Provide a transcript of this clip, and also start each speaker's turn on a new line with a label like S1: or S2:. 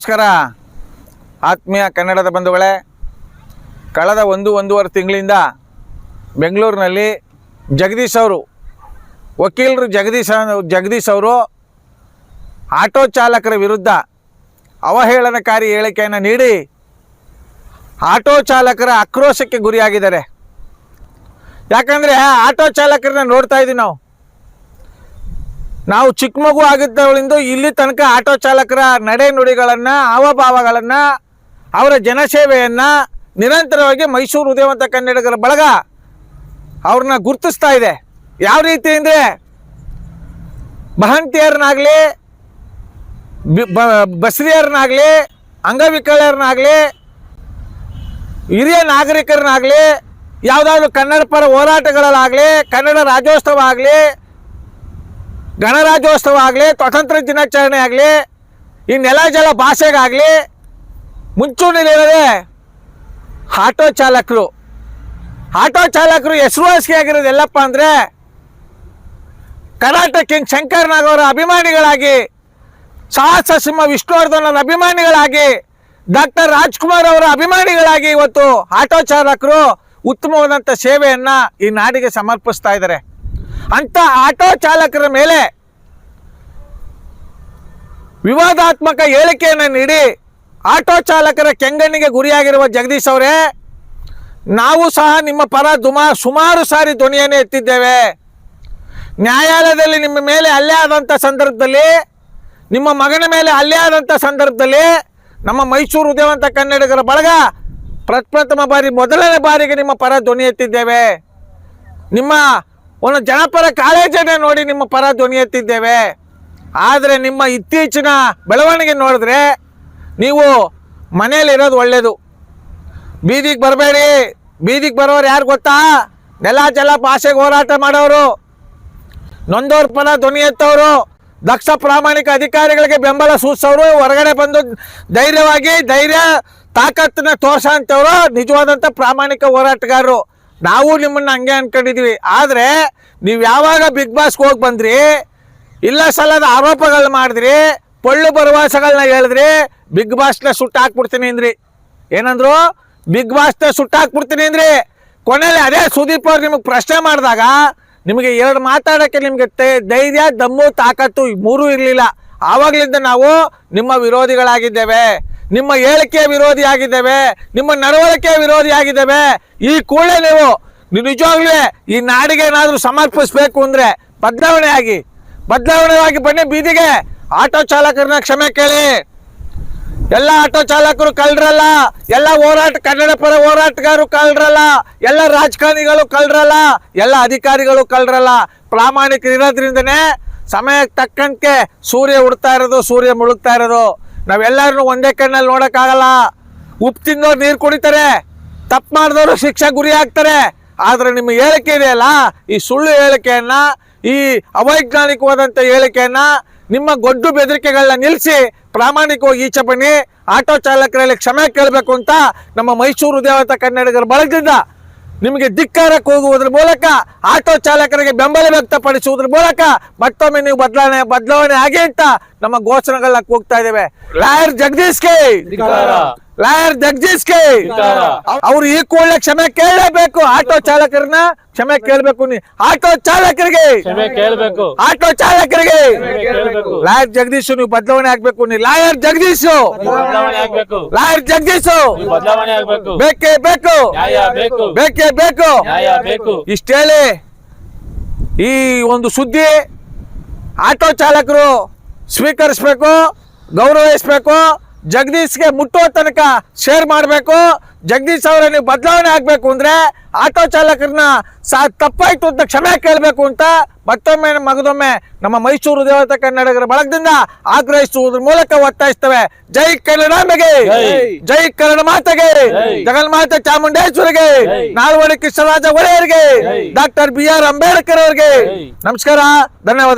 S1: ನಮಸ್ಕಾರ. ಆತ್ಮೀಯ ಕನ್ನಡದ ಬಂಧುಗಳೇ, ಕಳೆದ ಒಂದು ಒಂದೂವರೆ ತಿಂಗಳಿಂದ ಬೆಂಗಳೂರಿನಲ್ಲಿ ಜಗದೀಶ್ ಅವರು, ವಕೀಲರು ಜಗದೀಶ್ ಜಗದೀಶ್ ಅವರು ಆಟೋ ಚಾಲಕರ ವಿರುದ್ಧ ಅವಹೇಳನಕಾರಿ ಹೇಳಿಕೆಯನ್ನು ನೀಡಿ ಆಟೋ ಚಾಲಕರ ಆಕ್ರೋಶಕ್ಕೆ ಗುರಿಯಾಗಿದ್ದಾರೆ. ಯಾಕಂದರೆ ಆಟೋ ಚಾಲಕರನ್ನ ನೋಡ್ತಾ ಇದ್ದೀವಿ ನಾವು. ನಾವು ಚಿಕ್ಕ ಮಗು ಆಗಿದ್ದವಳಿಂದ ಇಲ್ಲಿ ತನಕ ಆಟೋ ಚಾಲಕರ ನಡೆ ನುಡಿಗಳನ್ನು, ಹಾವಭಾವಗಳನ್ನು, ಅವರ ಜನಸೇವೆಯನ್ನು ನಿರಂತರವಾಗಿ ಮೈಸೂರು ಉದಯವಂತ ಕನ್ನಡಿಗರ ಬಳಗ ಅವ್ರನ್ನ ಗುರುತಿಸ್ತಾ ಇದೆ. ಯಾವ ರೀತಿ ಅಂದರೆ ಮಹಂತಿಯರನ್ನಾಗಲಿ ಬಸರಿಯರನ್ನಾಗಲಿ ಅಂಗವಿಕಲರನ್ನಾಗಲಿ, ಹಿರಿಯ ನಾಗರಿಕರನ್ನಾಗಲಿ, ಯಾವುದಾದ್ರೂ ಕನ್ನಡ ಪರ ಹೋರಾಟಗಳಲ್ಲಾಗಲಿ, ಕನ್ನಡ ರಾಜ್ಯೋತ್ಸವ ಆಗಲಿ ಗಣರಾಜ್ಯೋತ್ಸವ ಆಗಲಿ ಸ್ವತಂತ್ರ ದಿನಾಚರಣೆ ಆಗಲಿ ಈ ನೆಲ ಜಲ ಭಾಷೆಗಾಗಲಿ ಮುಂಚೂಣಿಲಿರೋದೇ ಆಟೋ ಚಾಲಕರು. ಆಟೋ ಚಾಲಕರು ಹೆಸರುವಾಸಿ ಆಗಿರೋದು ಎಲ್ಲಪ್ಪ ಅಂದರೆ ಕರ್ನಾಟಕ ಕಿಂಗ್ ಶಂಕರ್ನಾಗ್ ಅಭಿಮಾನಿಗಳಾಗಿ, ಸಾಹಸ ಸಿಂಹ ವಿಷ್ಣುವರ್ಧನ ಅಭಿಮಾನಿಗಳಾಗಿ, ಡಾಕ್ಟರ್ ರಾಜ್ಕುಮಾರ್ ಅವರ ಅಭಿಮಾನಿಗಳಾಗಿ ಇವತ್ತು ಆಟೋ ಚಾಲಕರು ಉತ್ತಮವಾದಂಥ ಸೇವೆಯನ್ನು ಈ ನಾಡಿಗೆ ಸಮರ್ಪಿಸ್ತಾ ಇದ್ದಾರೆ. ಅಂಥ ಆಟೋ ಚಾಲಕರ ಮೇಲೆ ವಿವಾದಾತ್ಮಕ ಹೇಳಿಕೆಯನ್ನು ನೀಡಿ ಆಟೋ ಚಾಲಕರ ಕೆಂಗಣ್ಣಿಗೆ ಗುರಿಯಾಗಿರುವ ಜಗದೀಶ್ ಅವರೇ, ನಾವು ಸಹ ನಿಮ್ಮ ಪರ ದುಮಾ ಸುಮಾರು ಸಾರಿ ಧ್ವನಿಯನ್ನು ಎತ್ತಿದ್ದೇವೆ. ನ್ಯಾಯಾಲಯದಲ್ಲಿ ನಿಮ್ಮ ಮೇಲೆ ಹಲ್ಲೆ ಆದಂಥ ಸಂದರ್ಭದಲ್ಲಿ, ನಿಮ್ಮ ಮಗನ ಮೇಲೆ ಹಲ್ಲೆ ಆದಂಥ ಸಂದರ್ಭದಲ್ಲಿ ನಮ್ಮ ಮೈಸೂರು ಉದಯವಂತ ಕನ್ನಡಿಗರ ಬಳಗ ಪ್ರಪ್ರಥಮ ಬಾರಿ ಮೊದಲನೇ ಬಾರಿಗೆ ನಿಮ್ಮ ಪರ ಧ್ವನಿ ಎತ್ತಿದ್ದೇವೆ. ನಿಮ್ಮ ಒಂದು ಜನಪರ ಕಾಳಜಿಯನ್ನು ನೋಡಿ ನಿಮ್ಮ ಪರ ಧ್ವನಿ ಎತ್ತಿದ್ದೇವೆ. ಆದರೆ ನಿಮ್ಮ ಇತ್ತೀಚಿನ ಬೆಳವಣಿಗೆ ನೋಡಿದ್ರೆ ನೀವು ಮನೇಲಿರೋದು ಒಳ್ಳೆಯದು ಬೀದಿಗೆ ಬರಬೇಡಿ. ಬೀದಿಗೆ ಬರೋರು ಯಾರು ಗೊತ್ತಾ? ನೆಲ ಜಲ ಭಾಷೆಗೆ ಹೋರಾಟ ಮಾಡೋರು. ನೊಂದವ್ರ ಪರ ಧ್ವನಿ ಎತ್ತವರು ದಕ್ಷ ಪ್ರಾಮಾಣಿಕ ಅಧಿಕಾರಿಗಳಿಗೆ ಬೆಂಬಲ ಸೂಚಿಸೋರು ಹೊರಗಡೆ ಬಂದು ಧೈರ್ಯವಾಗಿ, ಧೈರ್ಯ, ತಾಕತ್ತನ್ನ ತೋರ್ಸೋಂಥವ್ರು ನಿಜವಾದಂಥ ಪ್ರಾಮಾಣಿಕ ಹೋರಾಟಗಾರರು. ನಾವು ನಿಮ್ಮನ್ನ ಹಂಗೆ ಅನ್ಕೊಂಡಿದ್ವಿ. ಆದರೆ ನೀವು ಯಾವಾಗ ಬಿಗ್ ಬಾಸ್ಗೆ ಹೋಗಿ ಬಂದ್ರಿ, ಇಲ್ಲ ಸಲ್ಲದ ಆರೋಪಗಳನ್ನ ಮಾಡಿದ್ರಿ, ಪೊಳ್ಳು ಭರವಸೆಗಳನ್ನ ಹೇಳಿದ್ರಿ ಬಿಗ್ ಬಾಸ್ನ ಸುಟ್ಟು ಹಾಕ್ಬಿಡ್ತೀನಿ ಅಂದ್ರಿ. ಏನಂದ್ರು? ಬಿಗ್ ಬಾಸ್ನ ಸುಟ್ಟು ಹಾಕ್ಬಿಡ್ತೀನಿ ಅಂದ್ರಿ. ಕೊನೆಯಲ್ಲಿ ಅದೇ ಸುದೀಪ್ ಅವ್ರು ನಿಮಗೆ ಪ್ರಶ್ನೆ ಮಾಡಿದಾಗ, ನಿಮಗೆ ಎರಡು ಮಾತಾಡೋಕ್ಕೆ ನಿಮಗೆ ಧೈರ್ಯ, ದಮ್ಮು, ತಾಕತ್ತು ಮೂರೂ ಇರಲಿಲ್ಲ. ಆವಾಗಲಿಂದ ನಾವು ನಿಮ್ಮ ವಿರೋಧಿಗಳಾಗಿದ್ದೇವೆ. ನಿಮ್ಮ ಹೇಳಿಕೆ ವಿರೋಧಿ ಆಗಿದ್ದೇವೆ, ನಿಮ್ಮ ನಡವಳಿಕೆ ವಿರೋಧಿ ಆಗಿದ್ದೇವೆ, ಈ ಕೂಡಲೇ ನೀವು ನಿಜವಾಗ್ಲೇ ಈ ನಾಡಿಗೆ ಏನಾದರೂ ಸಮರ್ಪಿಸಬೇಕು ಅಂದರೆ ಬದಲಾವಣೆ ಆಗಿ ಬದಲಾವಣೆ ಆಗಿ ಬನ್ನಿ ಬೀದಿಗೆ. ಆಟೋ ಚಾಲಕರನ್ನ ಕ್ಷಮೆ ಕೇಳಿ. ಎಲ್ಲ ಆಟೋ ಚಾಲಕರು ಕಳ್ರಲ್ಲ ಎಲ್ಲ ಹೋರಾಟ, ಕನ್ನಡ ಪರ ಹೋರಾಟಗಾರರು ಕಳ್ರಲ್ಲ ಎಲ್ಲ ರಾಜಕಾರಣಿಗಳು ಕಳ್ರಲ್ಲ ಎಲ್ಲ ಅಧಿಕಾರಿಗಳು ಕಳ್ರಲ್ಲ ಪ್ರಾಮಾಣಿಕರು ಇರೋದ್ರಿಂದನೇ ಸಮಯಕ್ಕೆ ತಕ್ಕಂತೆ ಸೂರ್ಯ ಉಡ್ತಾ ಇರೋದು, ಸೂರ್ಯ ಮುಳುಗ್ತಾ ಇರೋದು. ನಾವೆಲ್ಲರನ್ನು ಒಂದೇ ಕಣ್ಣಲ್ಲಿ ನೋಡೋಕ್ಕಾಗಲ್ಲ. ಉಪ್ಪು ತಿಂದವ್ರು ನೀರು ಕುಡಿತಾರೆ, ತಪ್ಪು ಮಾಡಿದವರು ಶಿಕ್ಷೆ ಗುರಿ ಆಗ್ತಾರೆ ಆದರೆ ನಿಮ್ಮ ಹೇಳಿಕೆ ಇದೆಯಲ್ಲ ಈ ಸುಳ್ಳು ಹೇಳಿಕೆಯನ್ನು, ಈ ಅವೈಜ್ಞಾನಿಕವಾದಂಥ ಹೇಳಿಕೆಯನ್ನು ನಿಮ್ಮ ಗೊಡ್ಡು ಬೆದರಿಕೆಗಳನ್ನ ನಿಲ್ಲಿಸಿ ಪ್ರಾಮಾಣಿಕವಾಗಿ ಈಚೆ ಬನ್ನಿ. ಆಟೋ ಚಾಲಕರಲ್ಲಿ ಕ್ಷಮೆ ಕೇಳಬೇಕು ಅಂತ ನಮ್ಮ ಮೈಸೂರು ದೇವತಾ ಕನ್ನಡಿಗರ ಬಳಗದಿಂದ ನಿಮಗೆ ಧಿಕ್ಕಾರ ಕೂಗುವುದರ ಮೂಲಕ ಆಟೋ ಚಾಲಕರಿಗೆ ಬೆಂಬಲ ವ್ಯಕ್ತಪಡಿಸುವುದರ ಮೂಲಕ ಮತ್ತೊಮ್ಮೆ ನೀವು ಬದಲಾವಣೆ ಬದಲಾವಣೆ ಆಗಿ ಅಂತ ನಮ್ಮ ಘೋಷಣೆಗಳನ್ನ ಕೂಗ್ತಾ ಇದ್ದೇವೆ. Lawyer Jagadish K! Lawyer Jagadish
S2: K!
S1: ಅವರು ಈ ಕೂಡಲೇ ಕ್ಷಮೆ ಕೇಳಲೇಬೇಕು. ಆಟೋ ಚಾಲಕರನ್ನ ಕ್ಷಮೆ ಕೇಳಬೇಕು ನೀ ಆಟೋ ಚಾಲಕರಿಗೆ!
S2: ಕ್ಷಮೆ ಕೇಳ್ಬೇಕು.
S1: ಆಟೋ ಚಾಲಕರಿಗೆ! ಲಾಯರ್ ಜಗದೀಶ್ ನೀವು ಬದಲಾವಣೆ ಆಗ್ಬೇಕು. ನೀ ಲಾಯರ್ ಜಗದೀಶ್! ಲಾಯರ್ ಜಗದೀಶ್!
S2: ನೀವು
S1: ಬೇಕೇ ಬೇಕು.
S2: ಬೇಕು.
S1: ಬೇಕೇ
S2: ಇಷ್ಟ
S1: ಹೇಳಿ ಈ ಒಂದು ಸುದ್ದಿ ಆಟೋ ಚಾಲಕರು ಸ್ವೀಕರಿಸ್ಬೇಕು ಗೌರವಿಸ್ಬೇಕು ಜಗದೀಶ್ಗೆ ಮುಟ್ಟುವ ತನಕ ಶೇರ್ ಮಾಡಬೇಕು. ಜಗದೀಶ್ ಅವರ ನೀವು ಬದಲಾವಣೆ ಆಗಬೇಕು ಅಂದರೆ ಆಟೋ ಚಾಲಕರನ್ನ ಸಾ ತಪ್ಪಾಯ್ತು ಅಂತ ಕ್ಷಮೆ ಕೇಳಬೇಕು ಅಂತ ಮತ್ತೊಮ್ಮೆ ಮಗದೊಮ್ಮೆ ನಮ್ಮ ಮೈಸೂರು ದೇವತೆ ಕನ್ನಡಿಗರ ಬಳಗದಿಂದ ಆಗ್ರಹಿಸುವುದರ ಮೂಲಕ ಒತ್ತಾಯಿಸ್ತವೆ. ಜೈ ಕನ್ನಡಾಂಬೆಗೆ
S2: ಜೈ.
S1: ಜೈ ಕನ್ನಡ ಮಾತೆಗೆ.
S2: ಜಗನ್
S1: ಮಾತೆ ಚಾಮುಂಡೇಶ್ವರಿಗೆ. ನಾಲ್ವಡಿ ಕೃಷ್ಣರಾಜ ಒಡೆಯರಿಗೆ. ಡಾಕ್ಟರ್ ಬಿ ಆರ್ ಅಂಬೇಡ್ಕರ್ ಅವರಿಗೆ. ನಮಸ್ಕಾರ. ಧನ್ಯವಾದ.